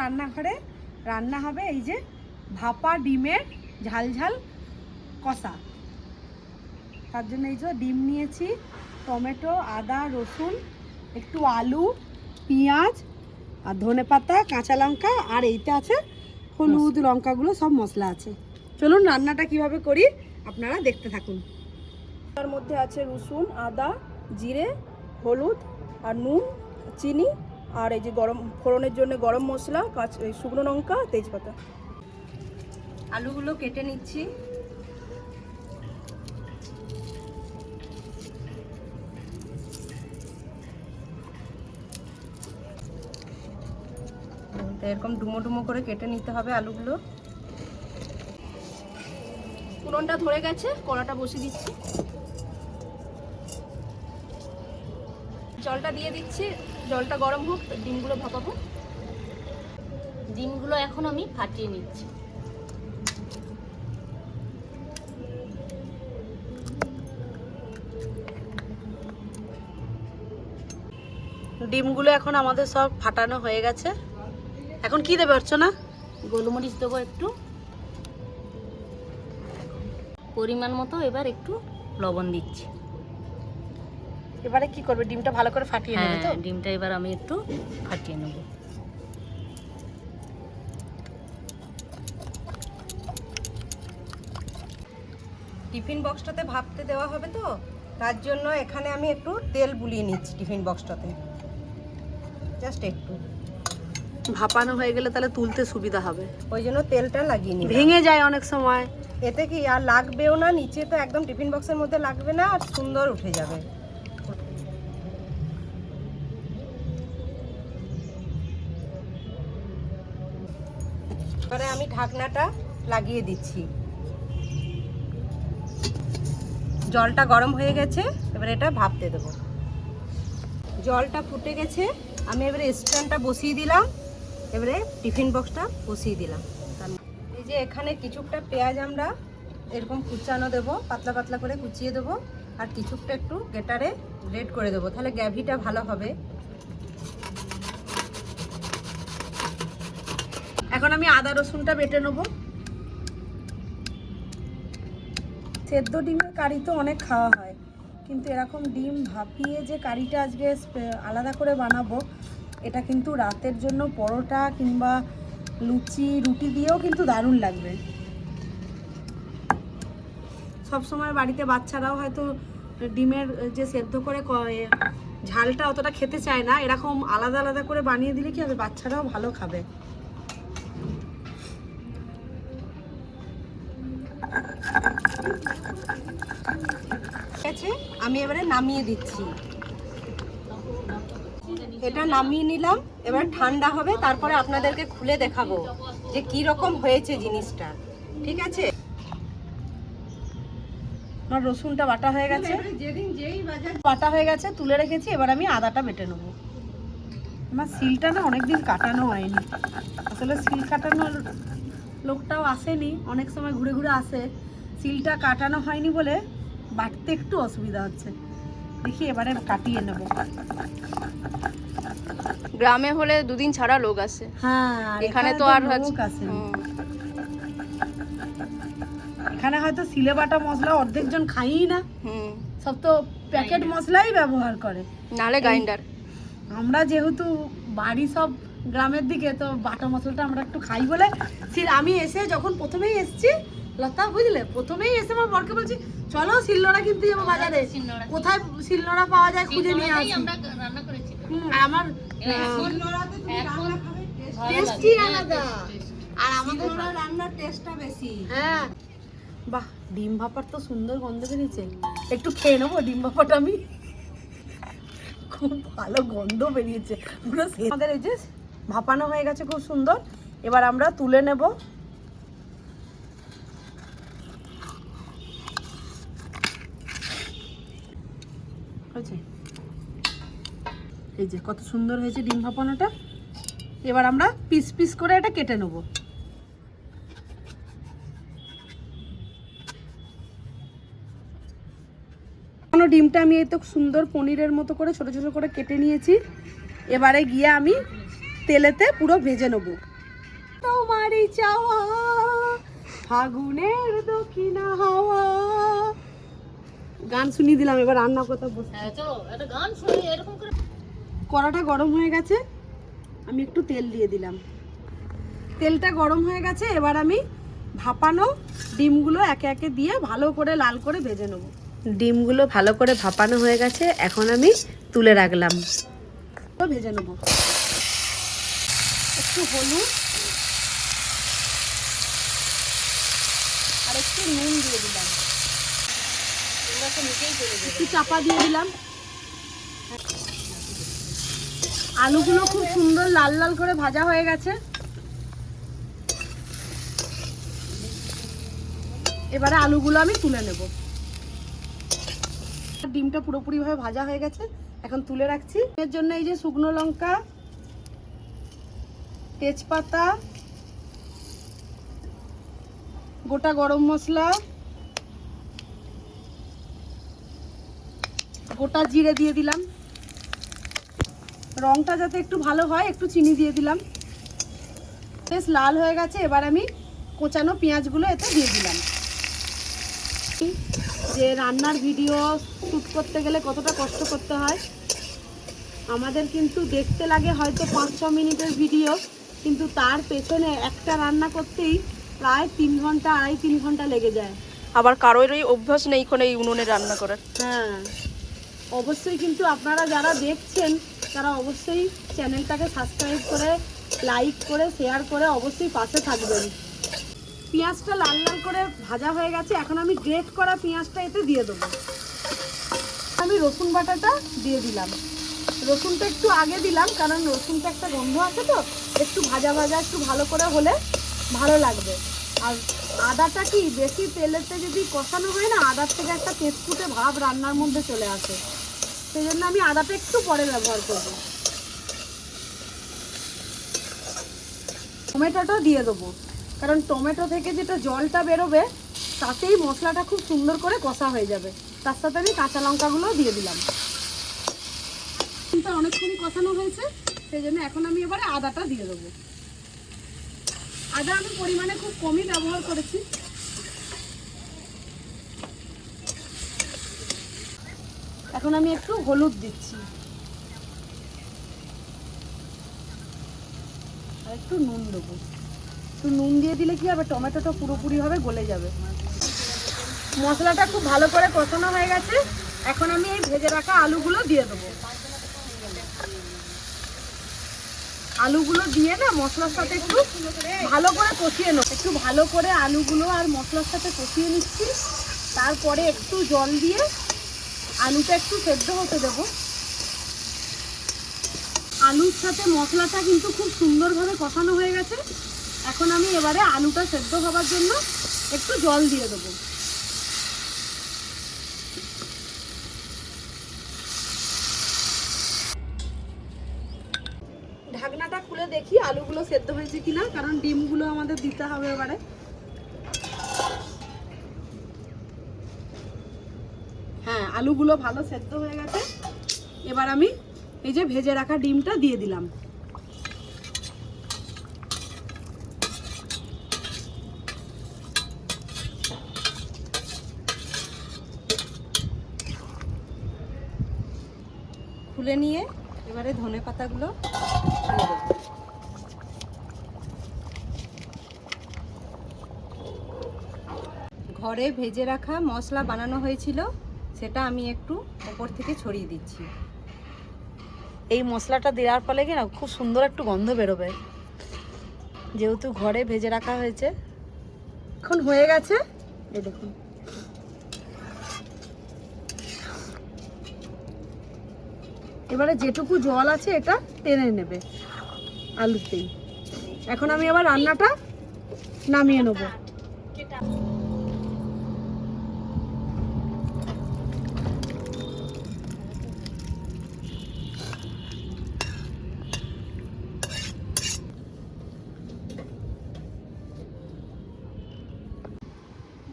রান্নাঘরে রান্না হবে এই যে ভাপা ডিমের ঝাল ঝাল কষা। তার জন্য এই যে ডিম নিয়েছি টমেটো আদা রসুন একটু আলু পেঁয়াজ আর ধনে পাতা কাঁচা লঙ্কা আর এইটা আছে হলুদ লঙ্কাগুলো সব মশলা আছে। চলুন রান্নাটা কীভাবে করি আপনারা দেখতে থাকুন। তার মধ্যে আছে রসুন আদা জিরে হলুদ আর নুন চিনি আর এই যে গরম, ফোড়নের জন্য গরম মশলা, কাঁচ শুকনো লঙ্কা, তেজপাতা। আলুগুলো কেটে নিচ্ছি। এরকম ডুমো ডুমো করে কেটে নিতে হবে আলুগুলো। ফোড়নটা ধরে গেছে, কড়াটা বসিয়ে দিচ্ছি। জলটা দিয়ে দিচ্ছি। জলটা গরম হোক ডিমগুলো ভাপাবো। ডিমগুলো এখন আমি ফাটিয়ে নিচ্ছি। ডিমগুলো এখন আমাদের সব ফাটানো হয়ে গেছে। এখন কি দেবে অর্চনা? গোলমরিচ দেবো একটু। পরিমাণ মতো এবার একটু লবণ দিচ্ছি। এবারে কি করবে? ডিমটা ভালো করে ফাটিয়ে হ্যাঁ নেবে তো? ডিমটা এবার আমি একটু ফাটিয়ে নেব। টিফিন বক্সটাতে ভাপতে দেওয়া হবে তো? তার জন্য এখানে আমি একটু তেল বুলিয়ে নিচ্ছি টিফিন বক্সটাতে। জাস্ট একটু। ভাপানো হয়ে গেলে তাহলে তুলতে সুবিধা হবে। ওই জন্য তেলটা লাগিয়ে নিই ভেঙে যায় অনেক সময়। এতে কি আর লাগবেও না? নিচে তো একদম টিফিন বক্সের মধ্যে লাগবে না আর সুন্দর উঠে যাবে। ঢাকনাটা লাগিয়ে দিচ্ছি। জলটা গরম হয়ে গেছে, এবার এটা ভাপতে দেবো। জলটা ফুটে গেছে, আমি এবারে স্ট্যান্ডটা বসিয়ে দিলাম, এবারে টিফিন বক্সটা বসিয়ে দিলাম। এই যে এখানে কিছুটা পেঁয়াজ আমরা এরকম কুচানো দেবো, পাতলা পাতলা করে কুচিয়ে দেবো, আর কিছুটা একটু গেটারে গ্রেড করে দেবো, তাহলে গ্যাভিটা ভালো হবে। এখন আমি আদা রসুনটা বেটে নেব। সেদ্ধ ডিমের কারি তো অনেক খাওয়া হয়, কিন্তু এরকম ডিম ভাপিয়ে যে কারিটা আজকে আলাদা করে বানাবো, এটা কিন্তু রাতের জন্য পরোটা কিংবা লুচি, রুটি দিয়েও কিন্তু দারুণ লাগবে। সব সময় বাড়িতে বাচ্চারাও হয়তো ডিমের যে সেদ্ধ করে ঝালটা অতটা খেতে চায় না, এরকম আলাদা আলাদা করে বানিয়ে দিলে কি হবে? বাচ্চারাও ভালো খাবে। এবারে নামিয়ে দিচ্ছি। এটা নামিয়ে নিলাম, এবার ঠান্ডা হবে, তারপরে আপনাদেরকে খুলে দেখাবো যে কি রকম হয়েছে জিনিসটা। ঠিক আছে? আমার রসুনটা বাটা হয়ে গেছে। বাটা হয়ে গেছে, তুলে রেখেছি, এবার আমি আদাটা বেটে নেব। আমার সিলটা না অনেকদিন কাটানো হয়নি। আসলে সিল কাটানোর লোকটাও আসেনি, অনেক সময় ঘুরে ঘুরে আসে। সিলটা কাটানো হয়নি বলে বাটতে একটু অসুবিধা হচ্ছে। দেখি এবারে কাটিয়ে নেব। গ্রামে হলে দুদিন ছাড়া লোক আসে। হ্যাঁ এখানে তো আর লোক আসে এখানে হয়তো সিলে বাটা মশলা অর্ধেক জন খাইই না। সব তো প্যাকেট মশলাই ব্যবহার করে। নালে গ্রাইন্ডার আমরা যেহেতু বাড়ি সব গ্রামের দিকে তো বাটা মশলাটা আমরা একটু খাই বলে। আমি এসে যখন প্রথমেই এসেছি লতা বুঝলে? প্রথমেই এসে আমার বরকে বলছি চলো শিলনোড়া কিনতে যাব বাজারে। কোথায় শিলনোড়া পাওয়া যায় খুঁজে নিয়ে আসি। আমরা রান্না করেছি। হুম, আর আমার এখন টেস্টই আলাদা। আর আমাদের রান্নার টেস্টটা বেশি। হ্যাঁ। বাহ ডিম ভাপার তো সুন্দর গন্ধ বেরিয়েছে। একটু খেয়ে নেব ডিম ভাপাটা আমি। খুব ভালো গন্ধ বেরিয়েছে। পুরো আমাদের এই যে ভাপানো হয়ে গেছে খুব সুন্দর। এবার আমরা তুলে নেব হয়েছে এই যে কত সুন্দর হয়েছে ডিম ভাপানোটা। এবার আমরা পিস পিস করে এটা কেটে নেব। ডিমটা আমি এই তো সুন্দর পনিরের মতো করে ছোট ছোট করে কেটে নিয়েছি। এবারে গিয়ে আমি তেলেতে পুরো ভেজে নেব। তোমারই চাওয়া, ফাগুনের দক্ষিণা হাওয়া। গান শুনিয়ে দিলাম, এবার রান্না কথা বসে হ্যাঁ গান শুনি, এরকম করে কড়াটা গরম হয়ে গেছে আমি একটু তেল দিয়ে দিলাম। তেলটা গরম হয়ে গেছে এবার আমি ভাপানো ডিমগুলো একে একে দিয়ে ভালো করে লাল করে ভেজে নেব। ডিমগুলো ভালো করে ভাপানো হয়ে গেছে এখন আমি তুলে রাখলাম। ভেজে নেব। একটু হলুদ আর একটু নুন দিয়ে দিলাম। একটু চাপা দিয়ে দিলাম। আলুগুলো খুব সুন্দর লাল লাল করে ভাজা হয়ে গেছে। এবারে আলুগুলো আমি তুলে নেব। ডিমটা পুরোপুরিভাবে ভাজা হয়ে গেছে। এখন তুলে রাখছি। এর জন্য এই যে শুকনো লঙ্কা, তেজপাতা, গোটা গরম মশলা, গোটা জিরে দিয়ে দিলাম। রংটা যাতে একটু ভালো হয় একটু চিনি দিয়ে দিলাম। বেশ লাল হয়ে গেছে এবার আমি কোচানো পেঁয়াজগুলো এতে দিয়ে দিলাম। যে রান্নার ভিডিও শ্যুট করতে গেলে কতটা কষ্ট করতে হয় আমাদের কিন্তু দেখতে লাগে হয়তো পাঁচ ছ মিনিটের ভিডিও কিন্তু তার পেছনে একটা রান্না করতেই প্রায় তিন ঘণ্টা আড়াই তিন ঘণ্টা লেগে যায়। আবার কারোরই অভ্যাস নেই কোনো এই উনুনে রান্না করার। হ্যাঁ। অবশ্যই কিন্তু আপনারা যারা দেখছেন তারা অবশ্যই চ্যানেলটাকে সাবস্ক্রাইব করে লাইক করে শেয়ার করে অবশ্যই পাশে থাকবেন। পেঁয়াজটা লাল লাল করে ভাজা হয়ে গেছে, এখন আমি গ্রেট করা পেঁয়াজটা এতে দিয়ে দেবো। আমি রসুন বাটাটা দিয়ে দিলাম। রসুনটা একটু আগে দিলাম, কারণ রসুনটা একটা গন্ধ আছে তো, একটু ভাজা ভাজা, একটু ভালো করে হলে ভালো লাগবে। আর আদাটা কি, বেশি তেলেতে যদি কষানো হয় না, আদার থেকে একটা তেজকুটে ভাব রান্নার মধ্যে চলে আসে। সেই জন্য আমি আদাটা একটু পরে ব্যবহার করব। টমেটোটা দিয়ে দেবো। কারণ টমেটো থেকে যেটা জলটা বেরোবে, তাতেই মশলাটা খুব সুন্দর করে কষা হয়ে যাবে। তার সাথে আমি কাঁচা লঙ্কাগুলোও দিয়ে দিলাম। কিন্তু অনেকক্ষণ কষানো হয়েছে সেই জন্য এখন আমি এবারে আদাটা দিয়ে দেবো। আদা আমি পরিমাণে খুব কমই ব্যবহার করেছি। এখন আমি একটু হলুদ দিচ্ছি। আর একটু নুন দেবো। একটু নুন দিয়ে দিলে কি হবে? টমেটোটা পুরোপুরিভাবে গলে যাবে। মশলাটা খুব ভালো করে কষানো হয়ে গেছে। এখন আমি এই ভেজে রাখা আলুগুলো দিয়ে দেবো। আলুগুলো দিয়ে না মশলার সাথে একটু ভালো করে কষিয়ে নেব। একটু ভালো করে আলুগুলো আর মশলার সাথে কষিয়ে নিচ্ছি। তারপরে একটু জল দিয়ে আলুটা একটু সেদ্ধ হতে দেবো। আলুর সাথে মশলাটা কিন্তু খুব সুন্দরভাবে কষানো হয়ে গেছে। এখন আমি এবারে আলুটা সেদ্ধ হবার জন্য একটু জল দিয়ে দেবো। ঢাকনাটা খুলে দেখি আলুগুলো সেদ্ধ হয়েছে কিনা, কারণ ডিমগুলো আমাদের দিতে হবে এবারে হ্যাঁ আলুগুলো ভালো সেদ্ধ হয়ে গেছে। এবার আমি এই যে ভেজে রাখা ডিমটা দিয়ে দিলাম। খুলে নিয়ে এবারে ধনে পাতাগুলো ঘরে ভেজে রাখা মশলা বানানো হয়েছিল। সেটা আমি একটু ওপর থেকে ছড়িয়ে দিচ্ছি। এই মশলাটা দেওয়ার ফলে কি না খুব সুন্দর একটু গন্ধ বেরোবে। যেহেতু ঘরে ভেজে রাখা হয়েছে। এখন হয়ে গেছে। এই দেখুন। এবারে যেটুকু জল আছে এটা টেনে নেবে আলুতেই। এখন আমি আবার রান্নাটা নামিয়ে নেব।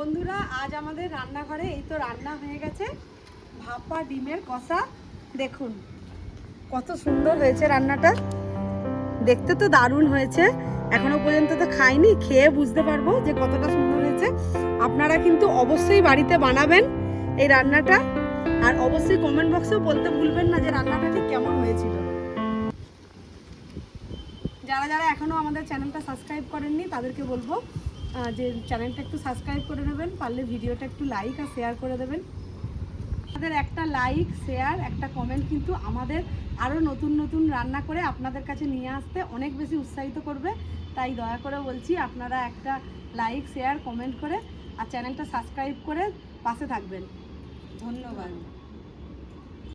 বন্ধুরা, আজ আমাদের রান্নাঘরে এই তো রান্না হয়ে গেছে। ভাপা, ডিমের কষা। দেখুন, কত সুন্দর হয়েছে রান্নাটা। দেখতে তো দারুণ হয়েছে। এখনও পর্যন্ত তো খাইনি, খেয়ে বুঝতে পারব যে কতটা সুন্দর হয়েছে। আপনারা কিন্তু অবশ্যই বাড়িতে বানাবেন এই রান্নাটা। আর অবশ্যই কমেন্ট বক্সেও বলতে ভুলবেন না যে রান্নাটা ঠিক কেমন হয়েছিল। যারা যারা এখনও আমাদের চ্যানেলটা সাবস্ক্রাইব করেননি, তাদেরকে বলব যে চ্যানেলটা একটু সাবস্ক্রাইব করে নেবেন, পারলে ভিডিওটা একটু লাইক আর শেয়ার করে দেবেন। আমাদের একটা লাইক শেয়ার একটা কমেন্ট কিন্তু আমাদের আরও নতুন নতুন রান্না করে আপনাদের কাছে নিয়ে আসতে অনেক বেশি উৎসাহিত করবে। তাই দয়া করে বলছি, আপনারা একটা লাইক শেয়ার কমেন্ট করে আর চ্যানেলটা সাবস্ক্রাইব করে পাশে থাকবেন। ধন্যবাদ।